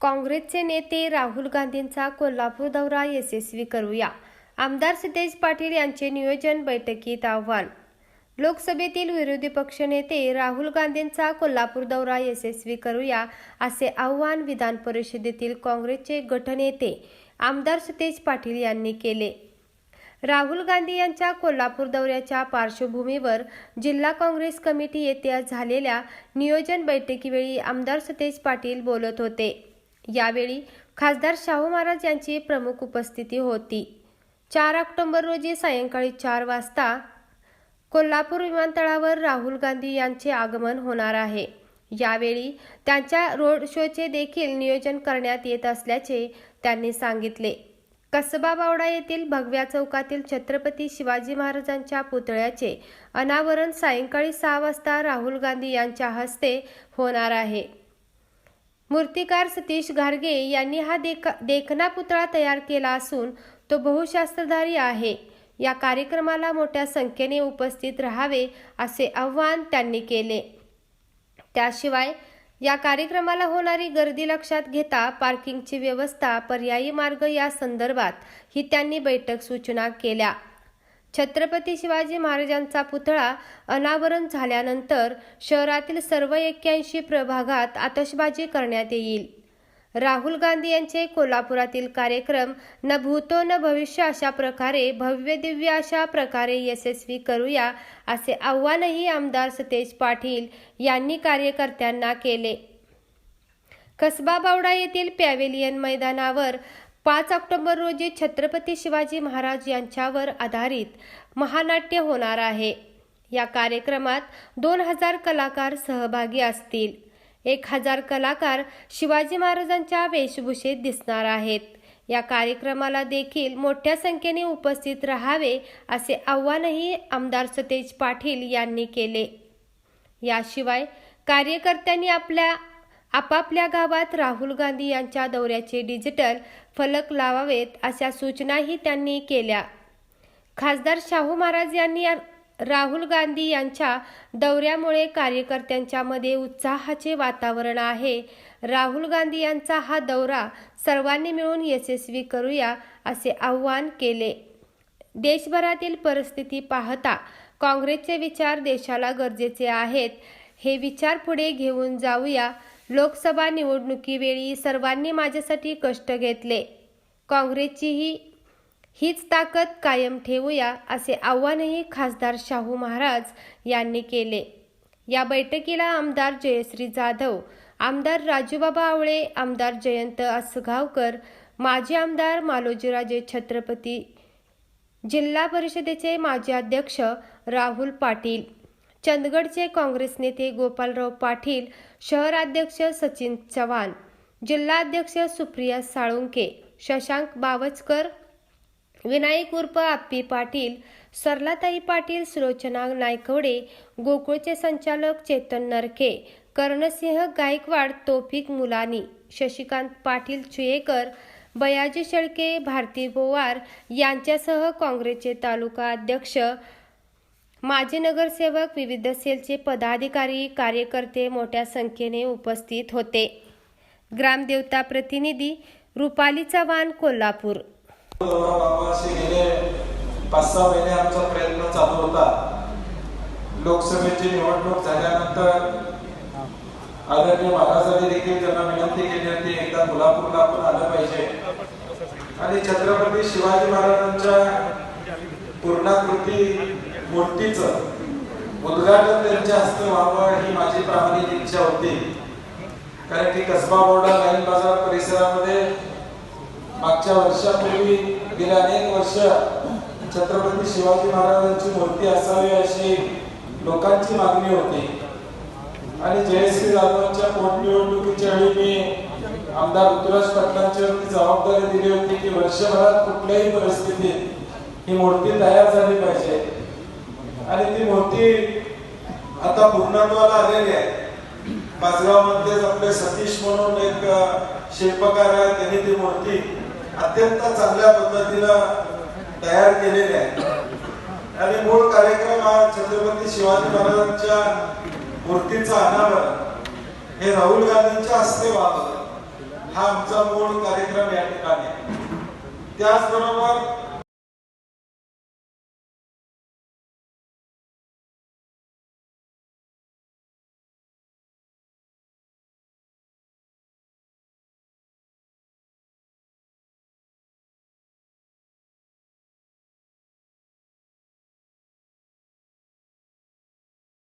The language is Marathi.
काँग्रेसचे नेते राहुल गांधींचा कोल्हापूर दौरा यशस्वी करूया. आमदार सिद्धेश पाटील यांचे नियोजन बैठकीत आव्हान. लोकसभेतील विरोधी पक्षनेते राहुल गांधींचा कोल्हापूर दौरा यशस्वी करूया असे आव्हान विधान परिषदेतील काँग्रेसचे गटनेते आमदार सतेज पाटील यांनी केले. राहुल गांधी यांच्या कोल्हापूर दौऱ्याच्या पार्श्वभूमीवर जिल्हा काँग्रेस कमिटी येथे झालेल्या नियोजन बैठकीवेळी आमदार सतेज पाटील बोलत होते. यावेळी खासदार शाहू महाराज यांची प्रमुख उपस्थिती होती. चार ऑक्टोबर रोजी सायंकाळी चार वाजता कोल्हापूर विमानतळावर राहुल गांधी यांचे आगमन होणार आहे. यावेळी त्यांच्या रोड शोचे देखील नियोजन करण्यात येत असल्याचे त्यांनी सांगितले. कसबा बावडा येथील भगव्या चौकातील छत्रपती शिवाजी महाराजांच्या पुतळ्याचे अनावरण सायंकाळी सहा वाजता राहुल गांधी यांच्या हस्ते होणार आहे. मूर्तिकार सतीश घारगे यांनी हा देख देखना पुतळा तयार केला असून तो बहुशास्त्रधारी आहे. या कार्यक्रमाला मोठ्या संख्येने उपस्थित राहावे असे आव्हान त्यांनी केले. त्याशिवाय या कार्यक्रमाला होणारी गर्दी लक्षात घेता पार्किंगची व्यवस्था पर्यायी मार्ग या संदर्भात ही त्यांनी बैठक सूचना केल्या. छत्रपती शिवाजी महाराजांचा पुतळा अनावरण झाल्यानंतर शहरातील सर्व एक्क्याऐंशी प्रभागात आतषबाजी करण्यात येईल. राहुल गांधी यांचे कोल्हापुरातील कार्यक्रम न भूतो न भविष्य अशा प्रकारे भव्य दिव्य अशा प्रकारे यशस्वी करूया असे आव्हानही आमदार सतेज पाटील यांनी कार्यकर्त्यांना केले. कसबा बावडा येथील पॅव्हेलियन मैदानावर पाच ऑक्टोबर रोजी छत्रपती शिवाजी महाराज यांच्यावर आधारित महानाट्य होणार आहे. या कार्यक्रमात दोन हजार कलाकार सहभागी असतील. एक हजार कलाकार शिवाजी महाराजांच्या वेशभूषेत दिसणार आहेत. या कार्यक्रमाला देखील मोठ्या संख्येने उपस्थित राहावे असे आव्हानही आमदार सतेज पाटील यांनी केले. याशिवाय कार्यकर्त्यांनी आपल्या आपापल्या गावात राहुल गांधी यांच्या दौऱ्याचे डिजिटल फलक लावावेत अशा सूचनाही त्यांनी केल्या. खासदार शाहू महाराज यांनी राहुल गांधी यांच्या दौऱ्यामुळे कार्यकर्त्यांच्यामध्ये उत्साहाचे वातावरण आहे. राहुल गांधी यांचा हा दौरा सर्वांनी मिळून यशस्वी करूया असे आव्हान केले. देशभरातील परिस्थिती पाहता काँग्रेसचे विचार देशाला गरजेचे आहेत. हे विचार पुढे घेऊन जाऊया. लोकसभा निवडणुकीवेळी सर्वांनी माझ्यासाठी कष्ट घेतले. काँग्रेसची ही हीच ताकद कायम ठेवूया असे आव्हानही खासदार शाहू महाराज यांनी केले. या बैठकीला आमदार जयश्री जाधव आमदार राजूबाबा आवळे आमदार जयंत असगावकर माजी आमदार मालोजीराजे छत्रपती जिल्हा परिषदेचे माजी अध्यक्ष राहुल पाटील चंदगडचे काँग्रेस नेते गोपालराव पाटील शहराध्यक्ष सचिन चव्हाण जिल्हाध्यक्ष सुप्रिया साळुंके शशांक बावचकर विनायक उर्फ आप्पी पाटील सरलाताई पाटील सुलोचना नायकवडे गोकुळचे संचालक चेतन नरके कर्णसिंह गायकवाड तोफिक मुलानी शशिकांत पाटील चुयेकर बयाजी शेळके भारती बोवार यांच्यासह काँग्रेसचे तालुका अध्यक्ष माजी नगरसेवक विविध सेलचे पदाधिकारी कार्यकर्ते मोठ्या संख्येने उपस्थित होते. ग्रामदेवता प्रतिनिधी रुपाली चव्हाण कोल्हापूर. गेले पाच सहा महिने आमचा प्रयत्न चालू होता. लोकसभेची निवडणूक झाल्यानंतर आदरणीय महाराजांनी देखील त्यांना विनंती केली होती एकदा कोल्हापूरला आपण आलं पाहिजे. आणि छत्रपती शिवाजी महाराजांच्या पूर्णाकृती मूर्तीचं उद्घाटन त्यांच्या हस्ते व्हावं ही माझी प्रामाणिक इच्छा होती. कारण की कसबा बोर्डा लाईन बाजार परिसरामध्ये मागच्या वर्षापूर्वी गेल्या अनेक वर्ष छत्रपती शिवाजी महाराजांची मूर्ती असावी अशी लोकांची मागणी होती. आणि जयश्री जाधवांच्या पोटनिवडणुकीच्या वेळी मी आमदार ऋतुराज पाटलांच्या जबाबदारी दिली होती की वर्षभरात कुठल्याही परिस्थितीत ही मूर्ती तयार झाली पाहिजे. आणि ती मूर्ती आता पूर्णत्वाला आलेली आहे. पाचगाव मध्येच आपले सतीश म्हणून एक शिल्पकार आहे त्यांनी ती मूर्ती अत्यंत चांगल्या पद्धतीनं तयार केलेली आहे. आणि मूळ कार्यक्रम हा छत्रपती शिवाजी महाराजांच्या मूर्तीचा अनावरण. हे राहुल गांधींच्या हस्ते व्हावं. हा आमचा मूळ कार्यक्रम या ठिकाणी त्याचबरोबर